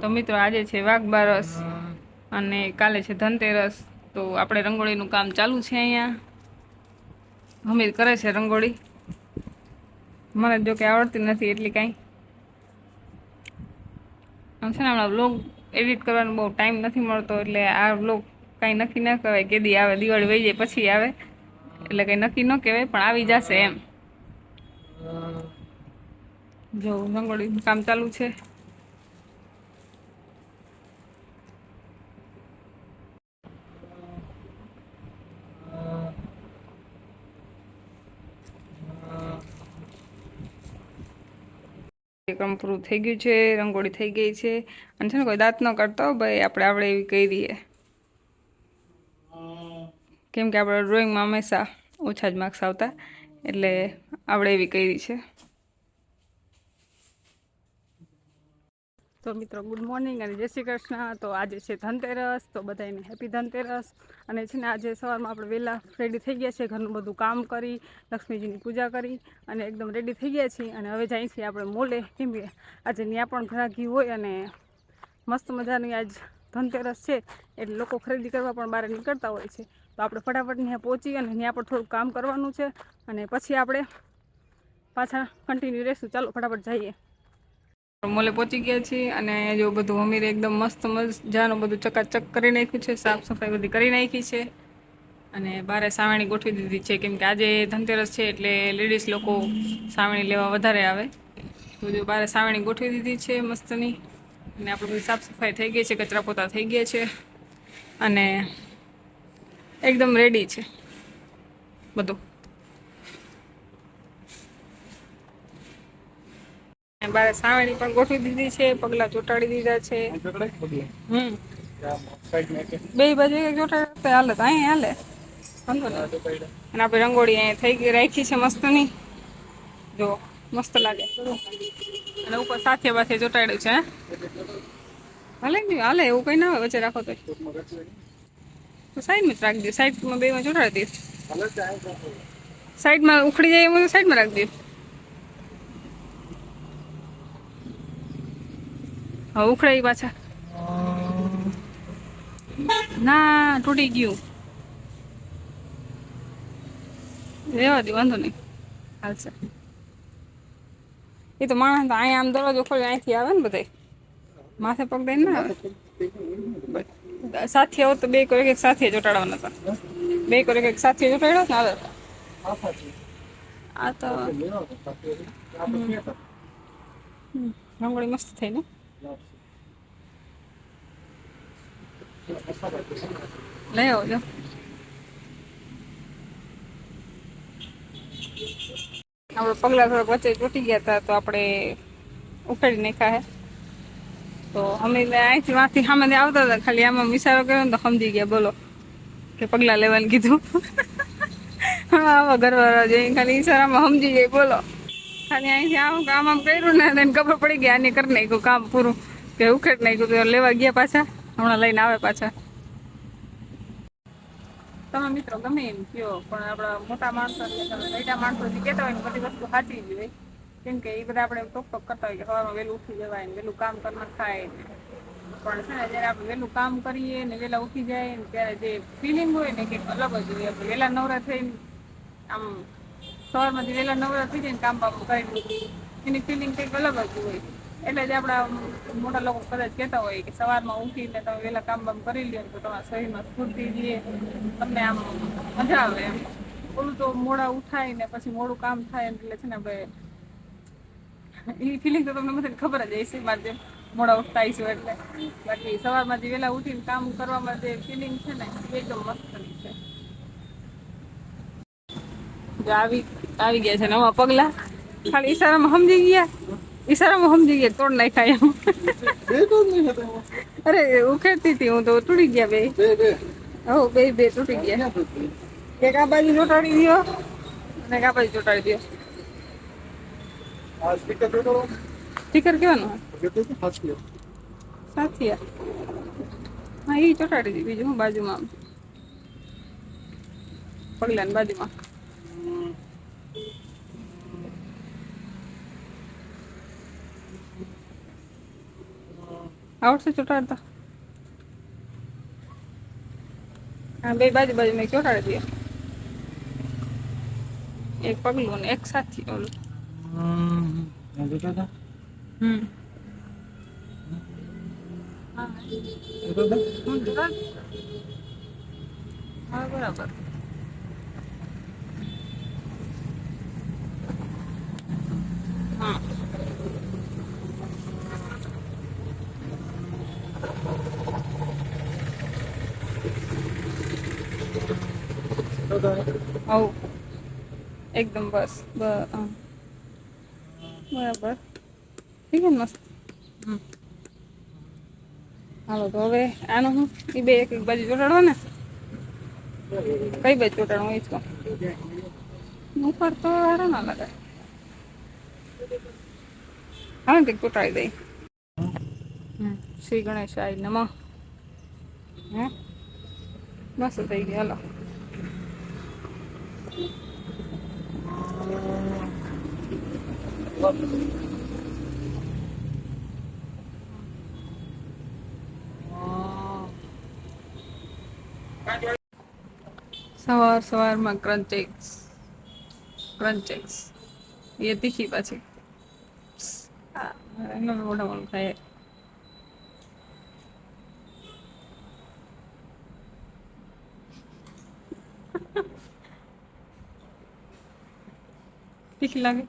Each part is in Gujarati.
તો મિત્રો, આજે છે વાઘબારસ અને કાલે છે ધનતેરસ. તો આપણે રંગોળીનું કામ ચાલુ છે અહીંયા. હમીર કરે છે રંગોળી. મને જો કે આવડતી નથી એટલી કાંઈ. આમ છે ને, હમણાં વ્લોગ એડિટ કરવાનો બહુ ટાઈમ નથી મળતો, એટલે આ વ્લોગ કાંઈ નક્કી ન કહેવાય. કેદી આવે, દિવાળી વહી જાય, પછી આવે. એટલે કંઈ નક્કી ન કહેવાય, પણ આવી જશે એમ. જો, રંગોળીનું કામ ચાલુ છે. કાર્યક્રમ પૂરું થઈ ગયું છે, રંગોળી થઈ ગઈ છે. અને છે ને કોઈ દાંત ન કરતો ભાઈ, આપણે આપણે એવી કહી દઈએ. કેમ કે આપણે ડ્રોઈંગમાં હંમેશા ઓછા જ માર્ક્સ આવતા, એટલે આપણે એવી કરી છે. તો મિત્રો ગુડ મોર્નિંગ અને જય શ્રી કૃષ્ણ. તો આજે છે ધનતેરસ, તો બધાને હેપી ધનતેરસ. અને છે ને આજે સવારમાં આપણે વહેલા રેડી થઈ ગયા છે ઘરનું બધું કામ કરી, લક્ષ્મીજીની પૂજા કરી અને એકદમ રેડી થઈ ગયા છીએ. અને હવે જાય છીએ આપણે મોલે કેમ કે આજે ત્યાં પણ ઘરાકી હોય અને મસ્ત મજાની આજ ધનતેરસ છે. એટલે લોકો ખરીદી કરવા પણ બહાર નીકળતા હોય છે. તો આપણે ફટાફટ ત્યાં પહોંચી અને ત્યાં પણ થોડું કામ કરવાનું છે. અને પછી આપણે પાછા કન્ટિન્યુ રહેશું. ચાલો, ફટાફટ જઈએ. મોલે પહોંચી ગયા છીએ અને જો બધું અમીરે એકદમ મસ્ત મજાનું બધું ચકાચક કરી નાખ્યું છે, સાફ સફાઈ બધી કરી નાખી છે. અને બારે સાવણી ગોઠવી દીધી છે, કેમ કે આજે ધનતેરસ છે એટલે લેડીઝ લોકો સાવણી લેવા વધારે આવે. તો જો બારે સાવણી ગોઠવી દીધી છે મસ્તની અને આપણે બધી સાફ સફાઈ થઈ ગઈ છે, કચરા પોતા થઈ ગયા છે અને એકદમ રેડી છે બધું. બારે સાવણી પણ ગોઠવી દીધી છે પગલા ચોટાડી દીધા છે. હમ. બે બાજુ એક ચોટાડે તો હાલે તો અહીંયા હાલે. અને આપણે રંગોળી અહીંયા થઈ ગઈ રાખી છે મસ્તની. જો મસ્ત લાગે. અને ઉપર સાથે પાસે ચોટાડ્યું છે હાલે ને હાલે એવું કઈ ના હોય વચ્ચે રાખો તો. સાઈડમાં જ રાખી દો સાઈડમાં બેમાં ચોટાડી દઈશ સાઈડમાં ઉખડી જાય એમ સાઈડમાં રાખી દો હવે ઉખડાઈ પાછા. ના, તૂટી ગયું. રેવા દે, વાંધો નહીં. હાલશે. એ તો માણસ અહીંયા આમ દરવાજો ખોલી અહીંથી આવે ને બધા માથે પગ દઈને ના આવે. સાથે આવો તો બે કોઈ એક સાથે જોટાડવાના હતા. બે કોઈ એક સાથે જોટાડ્યો ને આવે આ તો રંગોળી મસ્ત થઈ ને. લઈ પગલા થોડાક વચ્ચે તૂટી ગયા હતા તો આપણે ઉખાડી નાખ્યા હે. તો અમે અહીંથી વાંથી સામે આવતા હતા, ખાલી આમાં મિસારો કર્યો ને તો સમજી ગયા, બોલો. કે પગલા લેવાનું કીધું. આવા ઘરવાળા જઈ ખાલી ઈશારામાં સમજી જાય બોલો. ખાલી અહીંથી આમ કામ આમ કર્યું ને એને ખબર પડી ગઈ, આની કરી નાખ્યું કામ પૂરું, કે ઉખેડ નાખ્યું તો લેવા ગયા પાછા, હમણાં લઈને આવે પાછા. તમે મિત્રો ગમે એમ કયો, પણ આપણા મોટા માણસો મોટા માણસો જે કહેતા હોય ને બધી વસ્તુ સાચી જ હોય. કેમ કે એ બધા આપણે ટોક ટોક કરતા હોય કે સવારમાં વહેલું ઉઠી જવાય ને વહેલું કામ કરી થાય પણ છે ને, જ્યારે આપણે વહેલું કામ કરીએ ને વહેલા ઉઠી જાય ને ત્યારે જે ફિલિંગ હોય ને કંઈક અલગ જ હોય. આપણે વહેલા નવરા થઈને આમ સવારમાં જે વહેલા નવરા થઈ જાય કામ બામ કરીને એની ફિલિંગ કંઈક અલગ જ હોય. એટલે જ આપણા મોટા લોકો કદાચ કહેતા હોય કે સવારમાં ઉઠીને તમે વહેલા કામ બામ કરી લ્યો તો તમારા શરીરમાં સ્ફૂર્તિ રહે. તમને આમ મજા આવે એમ. ઓલું તો મોડા ઉઠાય ને પછી મોડું કામ થાય એટલે છે ને આપણે એ ફિલિંગ તો તમને બધાને ખબર જ હશે મારે જેમ મોડા ઉઠતા આવીશું એટલે. બાકી સવારમાં જે વહેલા ઉઠીને કામ કરવામાં જે ફિલિંગ છે ને એકદમ મસ્તની છે. આવી આવી ગયા છે નવા પગલા. ખાલી ઈશારામાં સમજી ગયા. ઈશારામાં સમજી ગયા તોડ નાખ્યા એમ. અરે ઉખેડતી હતી હું તો તૂટી ગયા બે. હો બે બે તૂટી ગયા. એક આ બાજુ ચોટાડી દો અને એક આ બાજુ ચોટાડી દો સ્ટીકર કેવાનું? સાથિયા હા એ ચોટાડી દી બીજું હું બાજુમાં આમ. પગલાની બાજુમાં. આવડશે ચોટાડતા? હા બે બાજુ બાજુ મેં ચોટાડી દે એક પગલું ને એક સાથી ઓલું. હમ હા બરાબર. હા. હવ એકદમ બસ. બરાબર. થઈ ગયું મસ્ત? હાલો, તો હવે આનું હું એ બે એક એક બાજુ ચોટાડવા ને કઈ બાજુ ચોટાડવું એ જ કહું. ઉપર તો હારા ના લાગે. હા, કંઈક ચોટાડી દઈ. શ્રી શ્રી ગણેશાય નમઃ. હે? મસ્ત થઈ ગયા હાલો. સવાર સવારમાં ક્રંચેક્સ ક્રંચેક્સ એ તીખી પાછી હા એનો મોટા મોટું ખાય તીખી લાગે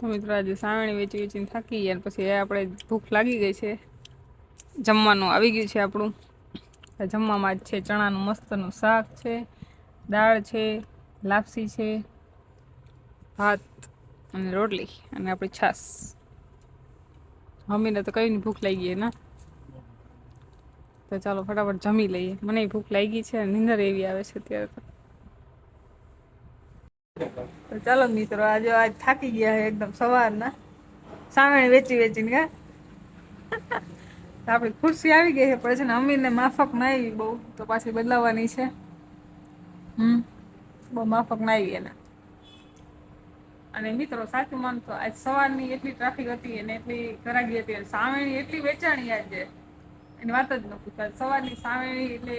મિત્રો આજે સાવણી વેચી વેચીને થાકી ગયા પછી આપણે ભૂખ લાગી ગઈ છે. જમવાનું આવી ગયું છે આપણું. જમવામાં જ છે ચણાનું મસ્તનું શાક છે, દાળ છે, લાપસી છે, ભાત અને રોટલી અને આપણી છાશ મમ્મીને તો કઈ ભૂખ લાગી ગઈ ના? તો ચાલો ફટાફટ જમી લઈએ. મને ભૂખ લાગી છે અને નીંદર એવી આવે છે અત્યારે તો ચાલો મિત્રો આજે આજ થાકી ગયા છે એકદમ સવારના. સાવણી વેચી વેચીને કા આપણી ખુરશી આવી ગઈ છે, પણ છે ને અમીરને માફક ના આવી બહુ. તો પાછી બદલાવવાની છે. હમ. બહુ માફક ના આવી એને. અને મિત્રો, સાચું માનતો આજ સવારની એટલી ટ્રાફિક હતી અને એટલી કરાગી હતી અને સાવણી એટલી વેચાણી આજે. એની વાત જ ન પૂછો સવારની સાવેણી એટલે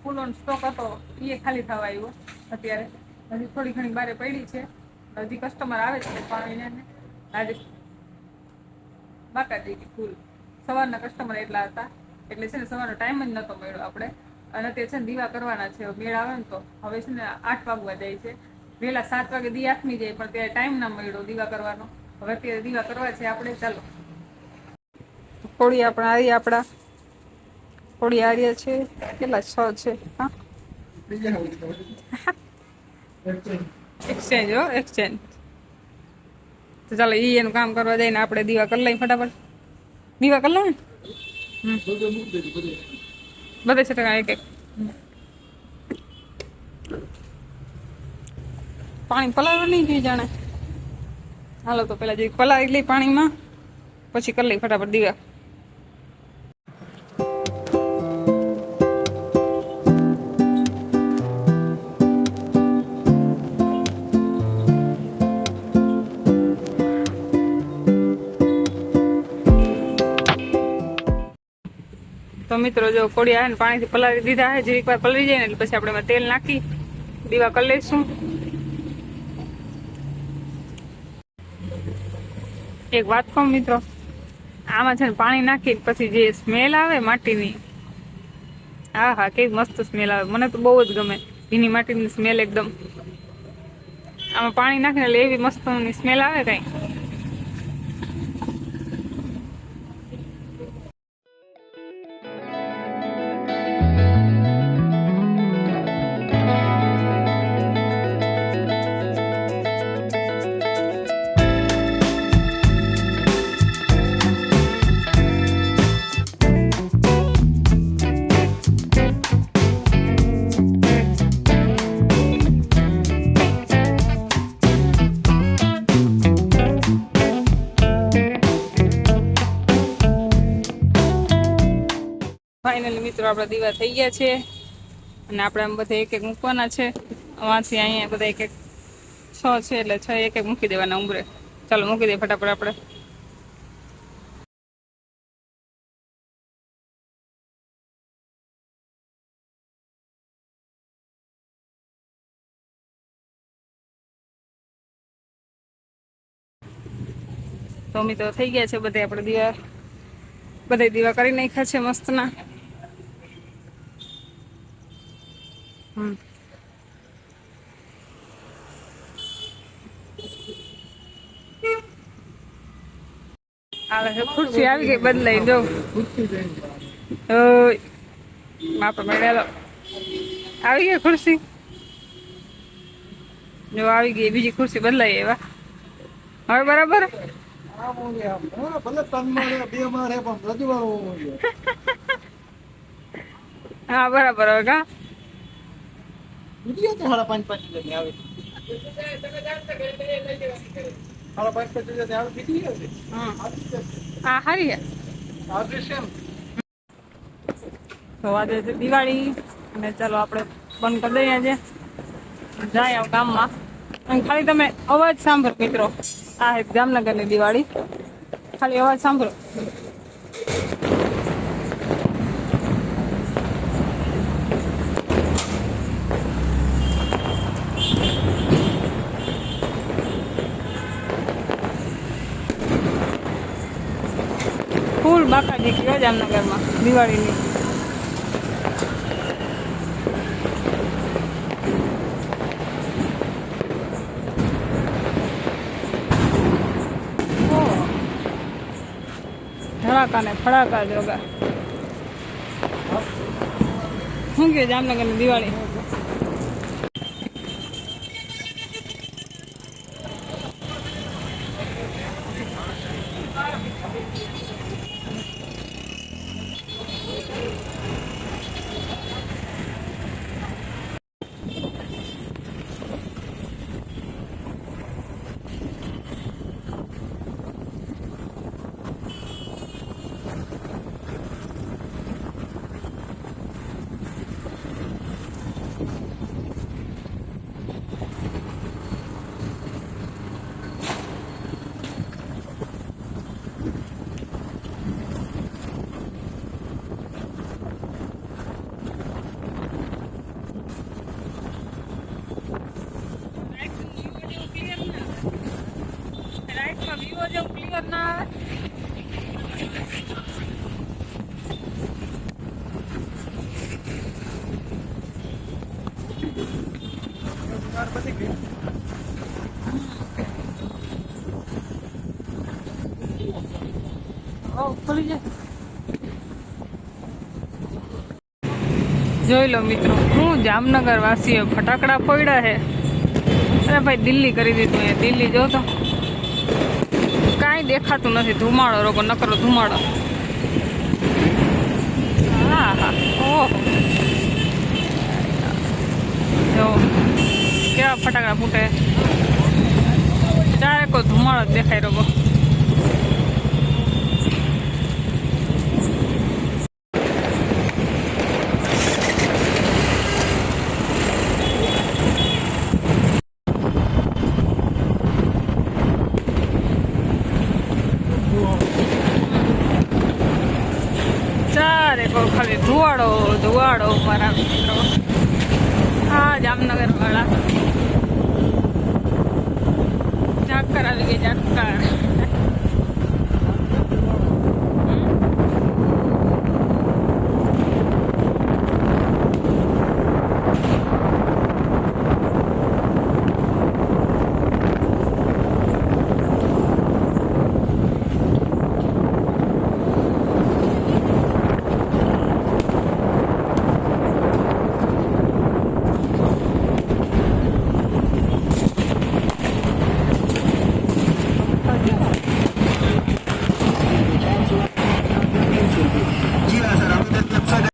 ફૂલોનો સ્ટોક હતો એ ખાલી થવા આવ્યો અત્યારે. હજી થોડી ઘણી બારે પડી છે. હજી કસ્ટમર આવે છે પાણીને ને આજે બાકાજી ફૂલ સવારના કસ્ટમર એટલા હતા. એટલે છે ને સવારનો ટાઈમ જ નહોતો મળ્યો આપણે. અને તે છે ને દીવા કરવાના છે. મેળ આવે ને તો. હવે છે ને આઠ વાગવા જાય છે. વહેલા સાત વાગે દી આઠમી જાય પણ ત્યારે ટાઈમ ના મળ્યો દીવા કરવાનો. હવે અત્યારે દીવા કરવા છે આપણે. ચાલો. કોળી આપણા આરી આપણા. કોળી આર્યા છે. કેટલા? છ છે. હા? એક્સચેન્જ હો એક્સચેન્જ તો ચાલો, ઈ એનું કામ કરવા દઈને આપણે દીવા કરી લઈએ ફટાફટ. દીવા કરી લઉં ને બધે છે ટકા એક એક. પાણી પલાળવા નહીં જોઈએ જાણે. હાલો, તો પેલા જઈ પલાળી લઈ પાણીમાં, પછી કરી લઈ ફટાફટ દીવા. તો મિત્રો જો કોળી આવે ને પાણીથી પલાળી દીધા છે જીરીક વાર પલળી જાય ને એટલે પછી આપણે તેલ નાખી, દીવા કરી લઈશું. એક વાત કહું મિત્રો, આમાં છે ને પાણી નાખી પછી જે સ્મેલ આવે માટીની, હા હા, કેવી મસ્ત સ્મેલ આવે. મને તો બહુ જ ગમે. ભીની માટીની સ્મેલ એકદમ. આમાં પાણી નાખીને એટલે એવી મસ્ત સ્મેલ આવે કઈ. મિત્રો, આપણા દીવા થઈ ગયા છે. અને આપણે આમ બધા એક એક મૂકવાના છે. વાંચી અહીંયા બધા એક એક છ છે, એટલે છ એક એક મૂકી દેવાના ઉમરે. ચાલો, મૂકી દઈએ ફટાફટ આપણે. તો મિત્રો, થઈ ગયા છે બધે આપણે દીવા. બધા દીવા કરી નાખ્યા છે મસ્તના હમ આવે છે ખુરશી આવી ગઈ બદલાઈ જો ઓય બાપા મેળેલો. આવી ગઈ ખુરશી? જો આવી ગઈ બીજી ખુરશી બદલાઈ એવા. હવે બરાબર? હા બરાબર હવે કા બીજી હતી સાડા પાંચ પાંચ હજારની આવે. સાડા પાંચ પાંચ હજારની આવે, બીજી. હા. હારી. તો આજે છે દિવાળી અને ચાલો આપણે બંધ કરી દઈએ આજે. જાય આવ ગામમાં. અને ખાલી તમે અવાજ સાંભળો મિત્રો. આ હે જામનગરની દિવાળી. ખાલી અવાજ સાંભળો. ફૂલ બાકાજી જામનગરમાં દિવાળીની. ધડાકા ને ફડાકા જોગા શું કે જામનગરની દિવાળી? લો મિત્રો, હું જામનગર વાસીઓ ફટાકડા ફોડ્યા છે. અરે ભાઈ, દિલ્હી કરી દીધું એ, દિલ્હી જો તો. કાંઈ દેખાતું નથી, ધુમાડો રોગો નકરો ધુમાડો. હા હા, ઓહો. જો, કેવા ફટાકડા ફૂટે. ચારે કોઈ ધુમાડો દેખાય રોકો ચારે કોઈ ખાલી ધુવાડો ધુવાડો મારા મિત્રો. હા જામનગર વાળા ચાકર આવી ગઈ ચાકર